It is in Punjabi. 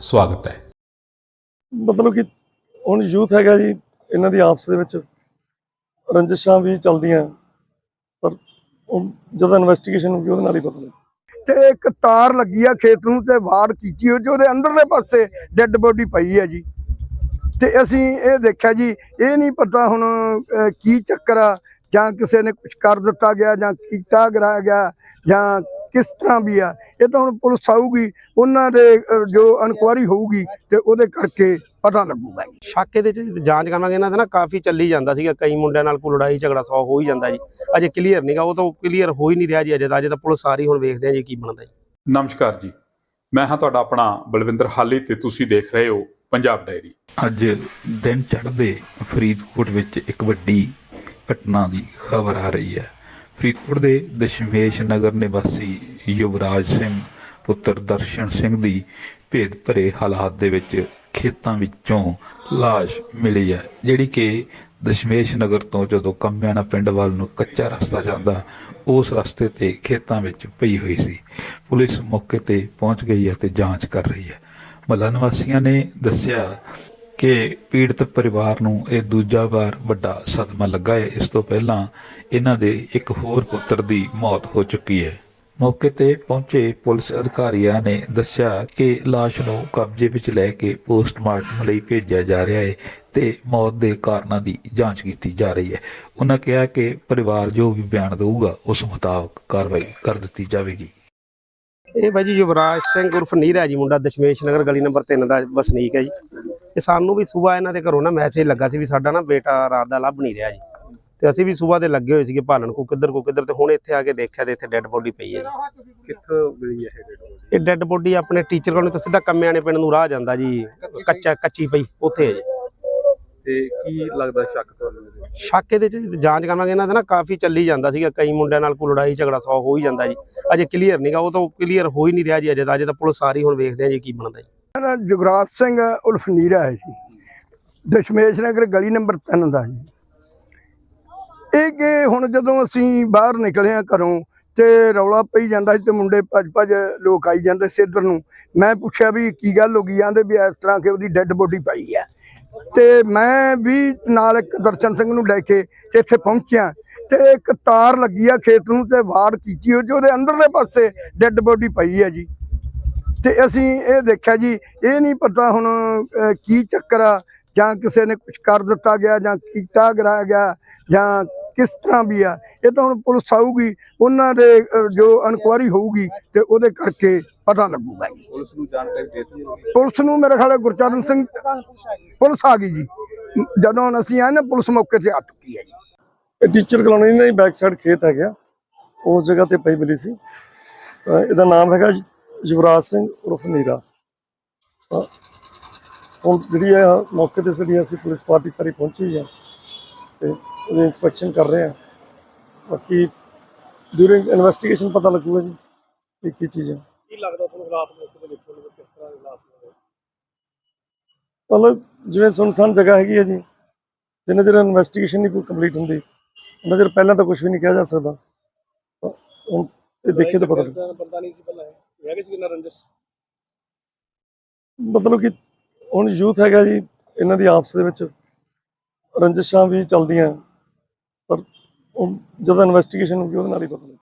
ਸਵਾਗਤ ਹੈ। ਮਤਲਬ ਕਿ ਹੁਣ ਯੂਥ ਹੈਗਾ ਜੀ ਇਹਨਾਂ ਦੀ ਆਪਸ ਦੇ ਵਿੱਚ ਰੰਜਿਸ਼ਾਂ ਵੀ ਚੱਲਦੀਆਂ ਪਰ ਜਦੋਂ ਇਨਵੈਸਟੀਗੇਸ਼ਨ ਹੋਊਗੀ ਉਹਦੇ ਨਾਲ ਹੀ ਪਤਾ ਲੱਗ। ਤੇ ਇੱਕ ਤਾਰ ਲੱਗੀ ਆ ਖੇਤ ਨੂੰ ਤੇ ਵਾੜ ਕੀਤੀ ਹੋਈ ਤੇ ਉਹਦੇ ਅੰਦਰਲੇ ਪਾਸੇ ਡੈੱਡ ਬੋਡੀ ਪਈ ਹੈ ਜੀ। ਤੇ ਅਸੀਂ ਇਹ ਦੇਖਿਆ ਜੀ ਇਹ ਨਹੀਂ ਪਤਾ ਹੁਣ ਕੀ ਚੱਕਰ ਆ ਜਾਂ ਕਿਸੇ ਨੇ ਕੁਝ ਕਰ ਦਿੱਤਾ ਗਿਆ ਜਾਂ ਕੀਤਾ ਗਿਆ ਜਾਂ ਕਿਸ ਤਰ੍ਹਾਂ ਵੀ ਆ ਇਹ ਤਾਂ ਹੁਣ ਪੁਲਿਸ ਆਊਗੀ ਉਹਨਾਂ ਦੇ ਜੋ ਇਨਕੁਆਰੀ ਹੋਊਗੀ ਤੇ ਉਹਦੇ ਕਰਕੇ ਪਤਾ ਲੱਗੂਗਾ ਜੀ। ਸ਼ੱਕ ਇਹਦੇ ਚ ਜਾਂਚ ਕਰਾਂਗੇ ਇਹਨਾਂ ਦਾ ਨਾ ਕਾਫੀ ਚੱਲੀ ਜਾਂਦਾ ਸੀਗਾ ਕਈ ਮੁੰਡਿਆਂ ਨਾਲ ਕੋਈ ਲੜਾਈ ਝਗੜਾ ਸੌ ਹੋ ਹੀ ਜਾਂਦਾ ਜੀ। ਅਜੇ ਕਲੀਅਰ ਨਹੀਂਗਾ ਉਹ ਤਾਂ ਕਲੀਅਰ ਹੋ ਹੀ ਨਹੀਂ ਰਿਹਾ ਜੀ ਅਜੇ ਤਾਂ ਅਜੇ ਤਾਂ ਪੁਲਿਸ ਸਾਰੀ ਹੁਣ ਵੇਖਦੇ ਆ ਜੀ ਕੀ ਬਣਦਾ ਜੀ। ਨਮਸਕਾਰ ਜੀ ਮੈਂ ਹਾਂ ਤੁਹਾਡਾ ਆਪਣਾ ਬਲਵਿੰਦਰ ਹਾਲੀ ਤੇ ਤੁਸੀਂ ਦੇਖ ਰਹੇ ਹੋ ਪੰਜਾਬ ਡਾਇਰੀ। ਅੱਜ ਦਿਨ ਚੜ੍ਹਦੇ ਫਰੀਦਕੋਟ ਵਿੱਚ ਇੱਕ ਵੱਡੀ ਘਟਨਾ ਦੀ ਖਬਰ ਆ ਰਹੀ ਹੈ। ਫਰੀਦਕੋਟ ਦੇ ਦਸ਼ਮੇਸ਼ ਨਗਰ ਨਿਵਾਸੀ ਯੁਵਰਾਜ ਸਿੰਘ, ਪੁੱਤਰ ਦਰਸ਼ਨ ਸਿੰਘ ਦੀ ਭੇਦ ਭਰੇ ਹਾਲਾਤ ਦੇ ਵਿੱਚ ਖੇਤਾਂ ਵਿੱਚੋਂ ਲਾਸ਼ ਮਿਲੀ ਹੈ, ਜਿਹੜੀ ਕਿ ਦਸ਼ਮੇਸ਼ ਨਗਰ ਤੋਂ ਜਦੋਂ ਕੰਮਿਆਣਾ ਪਿੰਡ ਵੱਲ ਨੂੰ ਕੱਚਾ ਰਸਤਾ ਜਾਂਦਾ, ਉਸ ਰਸਤੇ ਤੇ ਖੇਤਾਂ ਵਿੱਚ ਪਈ ਹੋਈ ਸੀ। ਪੁਲਿਸ ਮੌਕੇ ਤੇ ਪਹੁੰਚ ਗਈ ਹੈ ਤੇ ਜਾਂਚ ਕਰ ਰਹੀ ਹੈ। ਮਹੱਲਾ ਨਿਵਾਸੀਆਂ ਨੇ ਦੱਸਿਆ ਕਿ ਪੀੜਤ ਪਰਿਵਾਰ ਨੂੰ ਇਹ ਦੂਜਾ ਵਾਰ ਵੱਡਾ ਸਦਮਾ ਲੱਗਾ ਹੈ। ਇਸ ਤੋਂ ਪਹਿਲਾਂ ਇਹਨਾਂ ਦੇ ਇੱਕ ਹੋਰ ਪੁੱਤਰ ਦੀ ਮੌਤ ਹੋ ਚੁੱਕੀ ਹੈ। ਮੌਕੇ ਤੇ ਪਹੁੰਚੇ ਪੁਲਿਸ ਅਧਿਕਾਰੀਆਂ ਨੇ ਦੱਸਿਆ ਕਿ ਲਾਸ਼ ਨੂੰ ਕਬਜ਼ੇ ਵਿੱਚ ਲੈ ਕੇ ਪੋਸਟਮਾਰਟਮ ਲਈ ਭੇਜਿਆ ਜਾ ਰਿਹਾ ਹੈ ਤੇ ਮੌਤ ਦੇ ਕਾਰਨਾਂ ਦੀ ਜਾਂਚ ਕੀਤੀ ਜਾ ਰਹੀ ਹੈ। ਉਹਨਾਂ ਕਿਹਾ ਕਿ ਪਰਿਵਾਰ ਜੋ ਵੀ ਬਿਆਨ ਦੇਊਗਾ, ਉਸ ਮੁਤਾਬਕ ਕਾਰਵਾਈ ਕਰ ਦਿੱਤੀ ਜਾਵੇਗੀ। ਇਹ ਬਾਈ ਜੀ ਯੁਵਰਾਜ ਸਿੰਘ ਉਰਫ ਨੀਰਾ ਜੀ ਮੁੰਡਾ ਦਸ਼ਮੇਸ਼ ਨਗਰ ਗਲੀ ਨੰਬਰ 3 ਦਾ ਵਸਨੀਕ ਹੈ ਜੀ। ਤੇ ਸਾਨੂੰ ਵੀ ਸਵੇਰ ਇਹਨਾਂ ਦੇ ਘਰੋਂ ਨਾ ਮੈਸੇਜ ਲੱਗਾ ਸੀ ਵੀ ਸਾਡਾ ਨਾ ਬੇਟਾ ਰਾਤ ਦਾ ਲੱਭ ਨਹੀਂ ਰਿਹਾ ਜੀ। ਤੇ ਅਸੀਂ ਵੀ ਸਵੇਰ ਦੇ ਲੱਗੇ ਹੋਏ ਸੀਗੇ ਭਾਲਣ ਕੋ ਕਿੱਧਰ ਕੋ ਕਿੱਧਰ ਤੇ ਹੁਣ ਇੱਥੇ ਆ ਕੇ ਦੇਖਿਆ ਤੇ ਇੱਥੇ ਡੈੱਡ ਬੋਡੀ ਪਈ ਹੈ ਕਿੱਥੋਂ ਮਿਲੀ ਹੈ ਇਹ ਡੈਡ ਬੋਡੀ ਇਹ ਡੈੱਡ ਬੋਡੀ ਆਪਣੇ ਟੀਚਰ ਕੋਲ ਤੋਂ ਸਿੱਧਾ ਕੰਮਿਆਣੇ ਪਿੰਡ ਨੂੰ ਰਾਹ ਜਾਂਦਾ ਜੀ ਕੱਚਾ ਕੱਚੀ ਪਈ ਉੱਥੇ ਹੈ ਜੀ। ਤੇ ਕੀ ਲੱਗਦਾ ਸ਼ੱਕ ਤੁਹਾਨੂੰ ਇਹਦੇ ਵਿੱਚ? ਸ਼ੱਕ ਇਹਦੇ ਚ ਜਾਂਚ ਕਰਾਂਗੇ ਇਹਨਾਂ ਦਾ ਨਾ ਕਾਫੀ ਚੱਲੀ ਜਾਂਦਾ ਸੀਗਾ ਕਈ ਮੁੰਡਿਆਂ ਨਾਲ ਕੋਈ ਲੜਾਈ ਝਗੜਾ ਸੌ ਹੋ ਹੀ ਜਾਂਦਾ ਜੀ। ਅਜੇ ਕਲੀਅਰ ਨਹੀਂਗਾ ਉਹ ਤਾਂ ਕਲੀਅਰ ਹੋ ਹੀ ਨਹੀਂ ਰਿਹਾ ਜੀ ਅਜੇ ਤਾਂ ਅਜੇ ਤਾਂ ਪੁਲਿਸ ਸਾਰੀ ਹੁਣ ਵੇਖਦੇ ਆ ਜੀ ਕੀ ਬਣਦਾ ਜੀ। ਮੇਰਾ ਨਾਂ ਜੁਗਰਾਜ ਸਿੰਘ ਉਰਫ ਨੀਰਾ ਹੈ ਜੀ। ਦਸ਼ਮੇਸ਼ ਨਗਰ ਗਲੀ ਨੰਬਰ 3 ਦਾ ਜੀ। ਇਹ ਕਿ ਹੁਣ ਜਦੋਂ ਅਸੀਂ ਬਾਹਰ ਨਿਕਲੇ ਆ ਘਰੋਂ ਤੇ ਰੌਲਾ ਪਈ ਜਾਂਦਾ ਸੀ ਤੇ ਮੁੰਡੇ ਭੱਜ ਭੱਜ ਲੋਕ ਆਈ ਜਾਂਦੇ ਸੀ ਇੱਧਰ ਨੂੰ ਮੈਂ ਪੁੱਛਿਆ ਵੀ ਕੀ ਗੱਲ ਹੋ ਗਈ ਆਂਦੇ ਵੀ ਇਸ ਤਰ੍ਹਾਂ ਕਿ ਉਹਦੀ ਡੈੱਡ ਬੋਡੀ ਪਈ ਹੈ। ਤੇ ਮੈਂ ਵੀ ਨਾਲ ਇੱਕ ਦਰਸ਼ਨ ਸਿੰਘ ਨੂੰ ਲੈ ਕੇ ਤੇ ਇੱਥੇ ਪਹੁੰਚਿਆ ਤੇ ਇੱਕ ਤਾਰ ਲੱਗੀ ਆ ਖੇਤ ਨੂੰ ਤੇ ਵਾੜ ਕੀਤੀ ਹੋਈ ਉਹਦੇ ਅੰਦਰਲੇ ਪਾਸੇ ਡੈੱਡ ਬੋਡੀ ਪਈ ਹੈ ਜੀ। ਤੇ ਅਸੀਂ ਇਹ ਦੇਖਿਆ ਜੀ, ਇਹ ਨਹੀਂ ਪਤਾ ਹੁਣ ਕੀ ਚੱਕਰ ਆ, ਜਾਂ ਕਿਸੇ ਨੇ ਕੁਝ ਕਰ ਦਿੱਤਾ ਗਿਆ, ਜਾਂ ਕੀਤਾ ਗਰਾਇਆ ਗਿਆ, ਜਾਂ ਕਿਸ ਤਰ੍ਹਾਂ ਵੀ ਆ। ਇਹ ਤਾਂ ਹੁਣ ਪੁਲਿਸ ਆਊਗੀ, ਉਹਨਾਂ ਦੇ ਜੋ ਇਨਕੁਆਰੀ ਹੋਊਗੀ ਤੇ ਉਹਦੇ ਕਰਕੇ ਪਤਾ ਲੱਗੂਗਾ ਜੀ। ਪੁਲਿਸ ਨੂੰ ਜਾਣਕਾਰੀ ਦੇ ਦਿੱਤੀ ਪੁਲਿਸ ਨੂੰ ਮੇਰੇ ਖਿਆਲ ਗੁਰਚਰਨ ਸਿੰਘ ਪੁਲਿਸ ਆ ਗਈ ਜੀ। ਜਦੋਂ ਹੁਣ ਅਸੀਂ ਆਏ ਨਾ ਪੁਲਿਸ ਮੌਕੇ ਤੇ ਆ ਚੁੱਕੀ ਹੈ ਜੀ। ਇਹ ਟੀਚਰ ਕਲੋਨੀ ਨਹੀਂ ਬੈਕ ਸਾਈਡ ਖੇਤ ਹੈਗਾ। ਉਸ ਜਗ੍ਹਾ ਤੇ ਪਈ ਮਿਲੀ ਸੀ। ਇਹਦਾ ਨਾਮ ਹੈਗਾ ਯੁਵਰਾਜ ਸਿੰਘ ਉਰਫ ਨੀਰਾ। ਹੁਣ ਜਿਹੜੀ ਹੈ ਮੌਕੇ ਤੇ ਜਿਹੜੀ ਅਸੀਂ ਪੁਲਿਸ ਪਾਰਟੀ ਸਾਰੀ ਪਹੁੰਚੀ ਹੈ ਤੇ ਉਹਦੀ ਇਨਸਪੈਕਸ਼ਨ ਕਰ ਰਹੇ ਆ ਬਾਕੀ ਡਿਊਰਿੰਗ ਇਨਵੈਸਟੀਗੇਸ਼ਨ ਪਤਾ ਲੱਗੂਗਾ ਜੀ ਕਿ ਕੀ ਚੀਜ਼ ਹੈ। ਲੱਗਦਾ ਰਾਤ ਮੌਕੇ ਨੂੰ ਕਿਸ ਤਰ੍ਹਾਂ ਦੀ ਲਾਸ਼ ਹੋਵੇ ਮਤਲਬ ਜਿਵੇਂ ਸੁਨਸਾਨ ਜਗ੍ਹਾ ਹੈਗੀ ਹੈ ਜੀ ਜਿੰਨੇ ਚਿਰ ਇਨਵੈਸਟੀਗੇਸ਼ਨ ਨਹੀਂ ਕੰਪਲੀਟ ਹੁੰਦੀ ਉਹਨਾਂ ਚਿਰ ਪਹਿਲਾਂ ਤਾਂ ਕੁਝ ਵੀ ਨਹੀਂ ਕਿਹਾ ਜਾ ਸਕਦਾ। ਹੁਣ ਇਹ ਦੇਖੇ ਤਾਂ ਪਤਾ ਲੱਗ। ਬੰਦਾ ਨਹੀਂ ਸੀ ਪਹਿਲਾਂ ਇਹ? ਹੈਗੇ ਸੀ ਕਿੰਨਾ ਰੰਜਸ? ਮਤਲਬ ਕਿ ਹੁਣ ਯੂਥ ਹੈਗਾ ਜੀ ਇਹਨਾਂ ਦੀ ਆਪਸ ਦੇ ਵਿੱਚ ਰੰਜਿਸ਼ਾਂ ਵੀ ਚੱਲਦੀਆਂ ਪਰ ਜਦੋਂ ਇਨਵੈਸਟੀਗੇਸ਼ਨ ਹੋਊਗੀ ਉਹਦੇ ਨਾਲ ਹੀ ਪਤਾ ਲੱਗ।